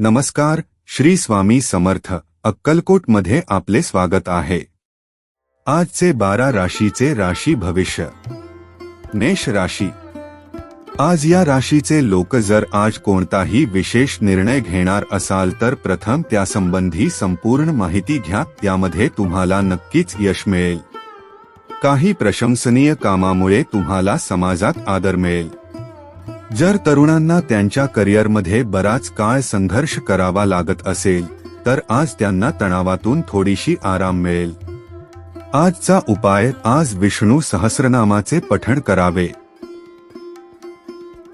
नमस्कार श्री स्वामी समर्थ अक्कलकोटमध्ये आपले स्वागत आहे. आजचे बारा राशीचे राशी भविष्य. मेष राशी. आज या राशीचे लोक जर आज कोणताही विशेष निर्णय घेणार असाल तर प्रथम त्यासंबंधी संपूर्ण माहिती घ्या त्यामध्ये तुम्हाला नक्कीच यश मिळेल. काही प्रशंसनीय कामामुळे तुम्हाला समाजात आदर मिळेल. जर तरुणांना त्यांच्या करिअरमध्ये बराच काळ संघर्ष करावा लागत असेल तर आज त्यांना तणावातून थोडीशी आराम मिळेल. आजचा उपाय आज विष्णू सहस्रनामाचे पठण करावे.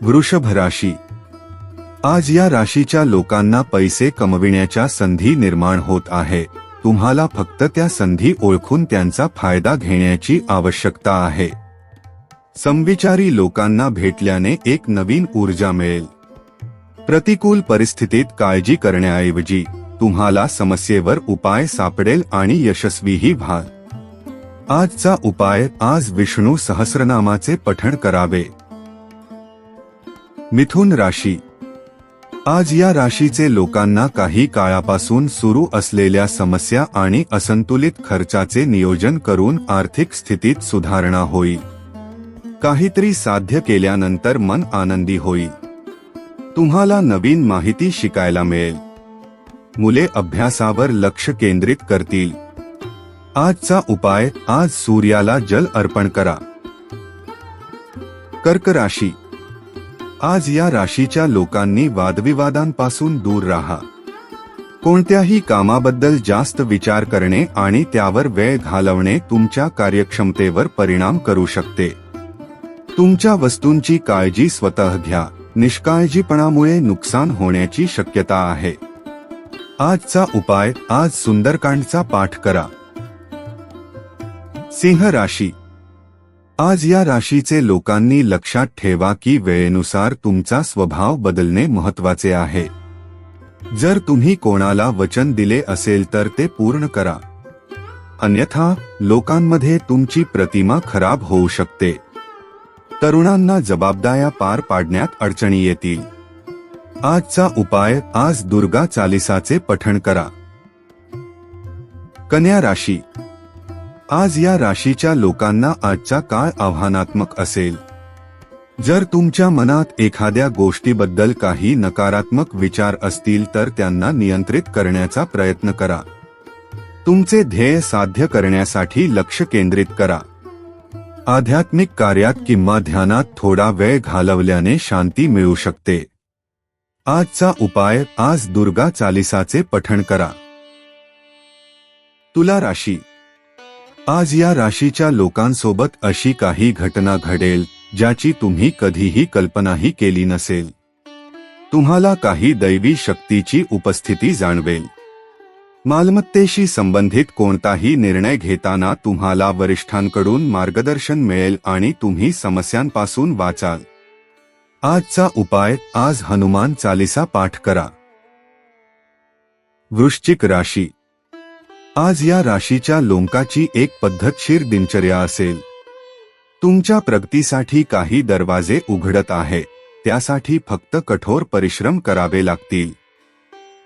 वृषभ राशी. आज या राशीच्या लोकांना पैसे कमविण्याच्या संधी निर्माण होत आहे. तुम्हाला फक्त त्या संधी ओळखून त्यांचा फायदा घेण्याची आवश्यकता आहे. समविचारी लोकांना भेटल्याने एक नवीन ऊर्जा मिळेल. प्रतिकूल परिस्थितीत काळजी करण्याऐवजी तुम्हाला समस्येवर उपाय सापडेल आणि यशस्वीही व्हाल. आजचा उपाय आज विष्णू सहस्रनामाचे पठण करावे. मिथुन राशी. आज या राशीचे लोकांना काही काळापासून सुरू असलेल्या समस्या आणि असंतुलित खर्चाचे नियोजन करून आर्थिक स्थितीत सुधारणा होईल. काहीतरी साध्य केल्यानंतर मन आनंदी होईल तुम्हाला नवीन माहिती शिकायला मिळेल. मुले अभ्यासावर लक्ष केंद्रित करतील. आजचा उपाय आज सूर्याला जल अर्पण करा. कर्क राशी. आज या राशीच्या लोकांनी वादविवादांपासून दूर राहा. कोणत्याही कामाबद्दल जास्त विचार करणे आणि त्यावर वेळ घालवणे तुमच्या कार्यक्षमतेवर परिणाम करू शकते. तुमच्या वस्तूंची काळजी स्वतः घ्या. निष्काळजीपणामुळे नुकसान होण्याची शक्यता आहे. आजचा उपाय आज सुंदरकांडचा पाठ करा. सिंह राशी. आज या राशीचे लोकांनी लक्षात ठेवा की वेळेनुसार तुमचा स्वभाव बदलणे महत्त्वाचे आहे. जर तुम्ही कोणाला वचन दिले असेल तर ते पूर्ण करा. अन्यथा लोकांमध्ये तुमची प्रतिमा खराब होऊ शकते. तरुणांना जबाबदाऱ्या पार पाडण्यात अडचणी येतील. आजचा उपाय आज दुर्गा चालिसाचे पठण करा. कन्या राशी. आज या राशीच्या लोकांना आजचा काळ आव्हानात्मक असेल. जर तुमच्या मनात एखाद्या गोष्टीबद्दल काही नकारात्मक विचार असतील तर त्यांना नियंत्रित करण्याचा प्रयत्न करा. तुमचे ध्येय साध्य करण्यासाठी लक्ष केंद्रित करा. आध्यात्मिक कार्यात किंवा ध्यानात थोडा वेळ घालवल्याने शांती मिळू शकते. आजचा उपाय आज दुर्गा चालिसाचे पठण करा. तुला राशी. आज या राशीच्या लोकांसोबत अशी काही घटना घडेल ज्याची तुम्ही कधीही कल्पनाही केली नसेल. तुम्हाला काही दैवी शक्तीची उपस्थिती जाणवेल. मालमत्तेशी संबंधित कोणताही निर्णय घेताना तुम्हाला वरिष्ठांकडून मार्गदर्शन मिळेल आणि तुम्ही समस्यांपासून वाचाल. आजचा उपाय आज हनुमान चालिसा पाठ करा. वृश्चिक राशी. आज या राशीच्या लोंकाची एक पद्धतशीर दिनचर्या असेल. तुमच्या प्रगतीसाठी काही दरवाजे उघडत आहे त्यासाठी फक्त कठोर परिश्रम करावे लागतील.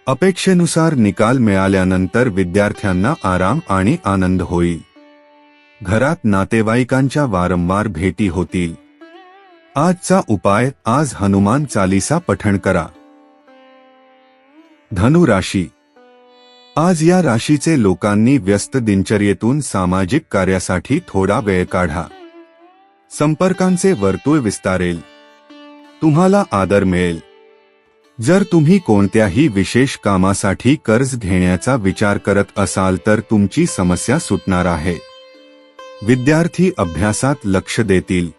अपेक्षेनुसार निकाल मिळाल्यानंतर विद्यार्थ्यांना आराम आणि आनंद होईल. घरात नातेवाईकांच्या वारंवार भेटी होतील. आजचा उपाय आज हनुमान चालीसा पठण करा. धनु राशी. आज या राशीचे लोकांनी व्यस्त दिनचर्येतून सामाजिक कार्यासाठी थोडा वेळ काढा. संपर्कांचे वर्तुळ विस्तारेल. तुम्हाला आदर मिळेल. जर तुम्ही कोणत्याही विशेष कामासाठी कर्ज घेण्याचा विचार करत असाल तर तुमची समस्या सुटणार आहे. विद्यार्थी अभ्यासात लक्ष देतील.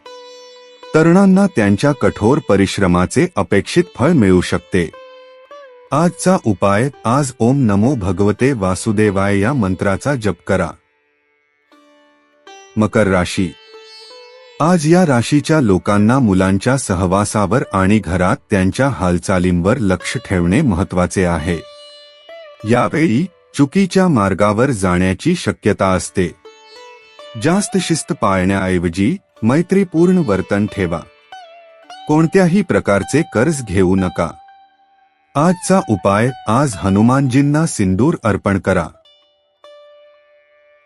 तरुणांना त्यांच्या कठोर परिश्रमाचे अपेक्षित फळ मिळू शकते. आजचा उपाय आज ओम नमो भगवते वासुदेवाय या मंत्राचा जप करा. मकर राशी आज या राशीच्या लोकांना मुलांच्या सहवासावर आणि घरात त्यांच्या हालचालींवर लक्ष ठेवणे महत्त्वाचे आहे. यावेळी चुकीच्या मार्गावर जाण्याची शक्यता असते. जास्त शिस्त पाळण्याऐवजी मैत्रीपूर्ण वर्तन ठेवा. कोणत्याही प्रकारचे कर्ज घेऊ नका. आजचा उपाय आज हनुमानजींना सिंदूर अर्पण करा.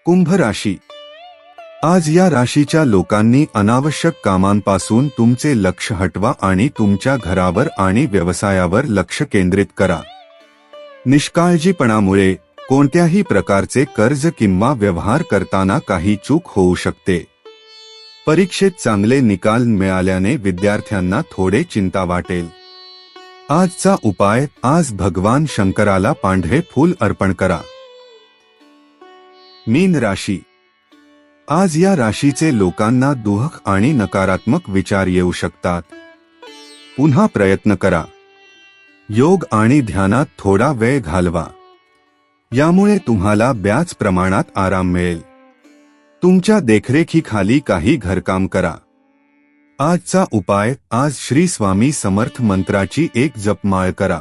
कुंभ राशी आज या राशीच्या लोकांनी अनावश्यक कामांपासून तुमचे लक्ष हटवा आणि तुमच्या घरावर आणि व्यवसायावर लक्ष केंद्रित करा. निष्काळजीपणामुळे कोणत्याही प्रकारचे कर्ज किंवा व्यवहार करताना काही चूक होऊ शकते. परीक्षेत चांगले निकाल मिळाल्याने विद्यार्थ्यांना थोडे चिंता वाटेल. आजचा उपाय आज भगवान शंकराला पांढरे फूल अर्पण करा. मीन राशी आज या राशीचे लोकांना दुहक आणि नकारात्मक विचार येऊ शकतात. पुन्हा प्रयत्न करा. योग आणि ध्यानात थोडा वेळ घालवा. यामुळे तुम्हाला ब्याच प्रमाणात आराम मिळेल. तुमच्या देखरेखीखाली काही घरकाम करा. आजचा उपाय आज श्री स्वामी समर्थ मंत्राची एक जपमाळ करा.